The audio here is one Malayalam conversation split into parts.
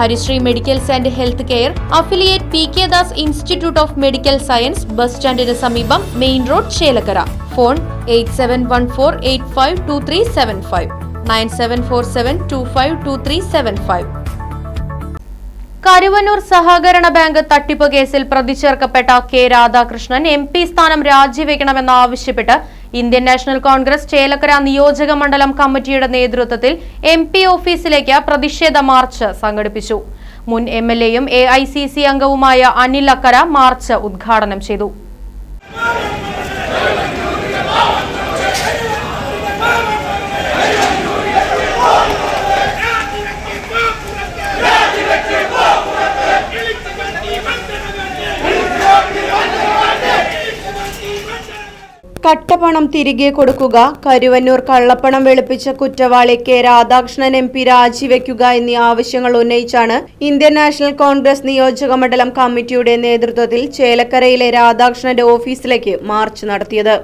Harisree medicals and health care affiliate P K Das institute of medical science bus സ്റ്റാൻഡിന് സമീപം main road Chelakkara. Phone eight seven one four eight five two three seven five. Nine seven four seven two five two three seven five. Karuvannur സഹകരണ ബാങ്ക് തട്ടിപ്പ് കേസിൽ പ്രതി ചേർക്കപ്പെട്ട കെ രാധാകൃഷ്ണൻ എം പി സ്ഥാനം രാജിവെക്കണമെന്നാവശ്യപ്പെട്ട് ഇന്ത്യൻ നാഷണൽ കോൺഗ്രസ് ചേലക്കര നിയോജക മണ്ഡലം കമ്മിറ്റിയുടെ നേതൃത്വത്തിൽ എം പി ഓഫീസിലേക്ക് പ്രതിഷേധ മാർച്ച് സംഘടിപ്പിച്ചു. മുൻ എം എൽ എയും എ ഐ സി സി അംഗവുമായ അനിൽ അക്കര മാർച്ച് ഉദ്ഘാടനം ചെയ്തു. കട്ടപ്പണം തിരികെ കൊടുക്കുക. കരുവന്നൂർ കള്ളപ്പണം വെളുപ്പിച്ച കുറ്റവാളി കെ രാധാകൃഷ്ണൻ എം പി രാജിവെക്കുക എന്നീ ആവശ്യങ്ങൾ ഉന്നയിച്ചാണ് ഇന്ത്യൻ നാഷണൽ കോൺഗ്രസ് നിയോജക മണ്ഡലം കമ്മിറ്റിയുടെ നേതൃത്വത്തിൽ ചേലക്കരയിലെ രാധാകൃഷ്ണന്റെ ഓഫീസിലേക്ക് മാർച്ച് നടത്തിയത്.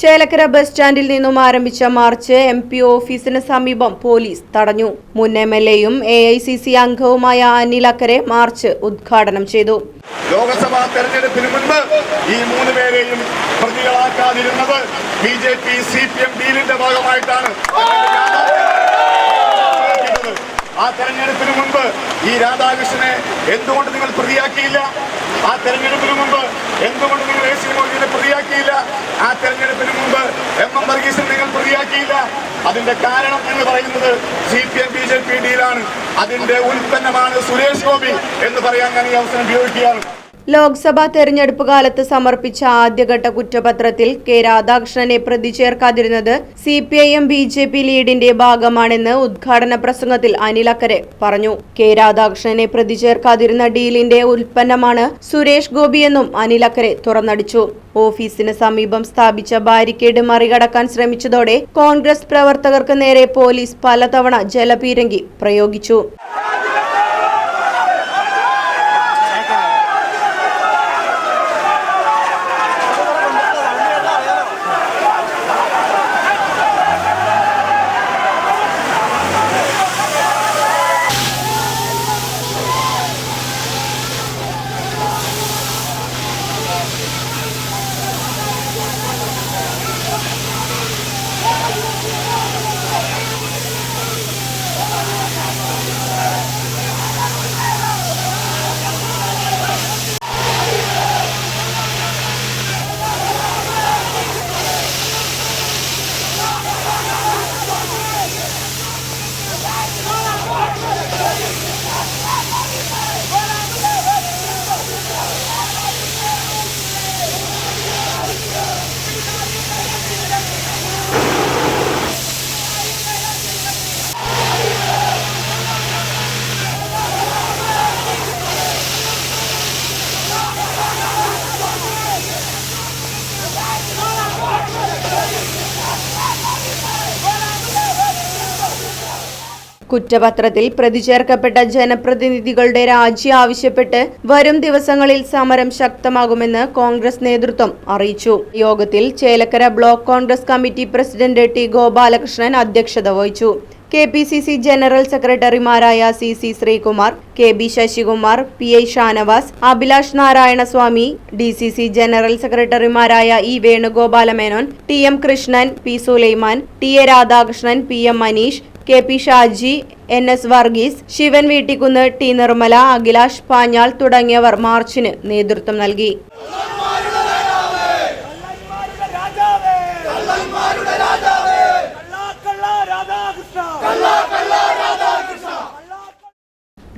ചേലക്കര ബസ് സ്റ്റാൻഡിൽ നിന്നും ആരംഭിച്ച മാർച്ച് എം പി ഓഫീസിന് സമീപം പോലീസ് തടഞ്ഞു. മുൻ എം എൽ എയും എ ഐ സി സി അംഗവുമായ അനിൽ അക്കരെ മാർച്ച് ഉദ്ഘാടനം ചെയ്തു. ലോക്സഭാ തെരഞ്ഞെടുപ്പിന് മുൻപ് ഈ മൂന്ന് പേരെയും പ്രതികളാക്കാതിരുന്നത് B J P C P M ഡീലിന്റെ ഭാഗമായിട്ടാണ്. ആ തെരഞ്ഞെടുപ്പിന് മുൻപ് ഈ രാധാകൃഷ്ണനെ എന്തുകൊണ്ട് നിങ്ങൾ പ്രതിയാക്കിയില്ല? ആ തെരഞ്ഞെടുപ്പിന് മുമ്പ് എന്തുകൊണ്ട് നിങ്ങൾ എ സി മോദിനെ പ്രതിയാക്കിയില്ല? ആ തെരഞ്ഞെടുപ്പിന് മുമ്പ് എം എം വർഗീസിനെ നിങ്ങൾ പ്രതിയാക്കിയില്ല? അതിന്റെ കാരണം എന്ന് പറയുന്നത് C P M B J P ഡിയിലാണ് അതിന്റെ ഉൽപ്പന്നമാണ് സുരേഷ് ഗോപി എന്ന് പറയാൻ ഞാൻ ഈ അവസരം ഉപയോഗിക്കുകയാണ്. ലോക്സഭാ തെരഞ്ഞെടുപ്പ് കാലത്ത് സമർപ്പിച്ച ആദ്യഘട്ട കുറ്റപത്രത്തിൽ കെ രാധാകൃഷ്ണനെ പ്രതി ചേർക്കാതിരുന്നത് C P I M B J P ലീഡിന്റെ ഭാഗമാണെന്ന് ഉദ്ഘാടന പ്രസംഗത്തിൽ അനിൽ അനിലക്കരെ പറഞ്ഞു. കെ രാധാകൃഷ്ണനെ പ്രതി ചേർക്കാതിരുന്ന ഡീലിന്റെ ഉൽപ്പന്നമാണ് സുരേഷ് ഗോപിയെന്നും അനിലക്കരെ തുറന്നടിച്ചു. ഓഫീസിന് സമീപം സ്ഥാപിച്ച ബാരിക്കേഡ് മറികടക്കാൻ ശ്രമിച്ചതോടെ കോൺഗ്രസ് പ്രവർത്തകർക്ക് നേരെ പോലീസ് പലതവണ ജലപീരങ്കി പ്രയോഗിച്ചു. കുറ്റപത്രത്തിൽ പ്രതിചേർക്കപ്പെട്ട ജനപ്രതിനിധികളുടെ രാജി ആവശ്യപ്പെട്ട് വരും ദിവസങ്ങളിൽ സമരം ശക്തമാകുമെന്ന് കോൺഗ്രസ് നേതൃത്വം അറിയിച്ചു. യോഗത്തിൽ Chelakkara block Congress committee president T Gopalakrishnan അധ്യക്ഷത വഹിച്ചു. K P C C general സെക്രട്ടറിമാരായ C C Sreekumar K B Sasikumar P I Shanavas Abhilash Narayanaswamy D C C general സെക്രട്ടറിമാരായ E Venugopalamenon T M Krishnan P Sulaiman T A Radhakrishnan P M Manish K P Shaji N S Varghese Sivan Veettikkunnu T Nirmala Akhilash Panjal തുടങ്ങിയവർ മാർച്ചിന് നേതൃത്വം നൽകി.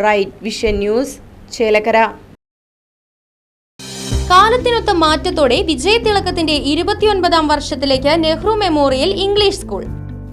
റൈറ്റ് വിഷൻ ന്യൂസ് കാലത്തിനൊത്ത മാറ്റത്തോടെ വിജയതിളക്കത്തിന്റെ ഇരുപത്തിയൊൻപതാം വർഷത്തിലേക്ക് നെഹ്റു മെമ്മോറിയൽ ഇംഗ്ലീഷ് സ്കൂൾ.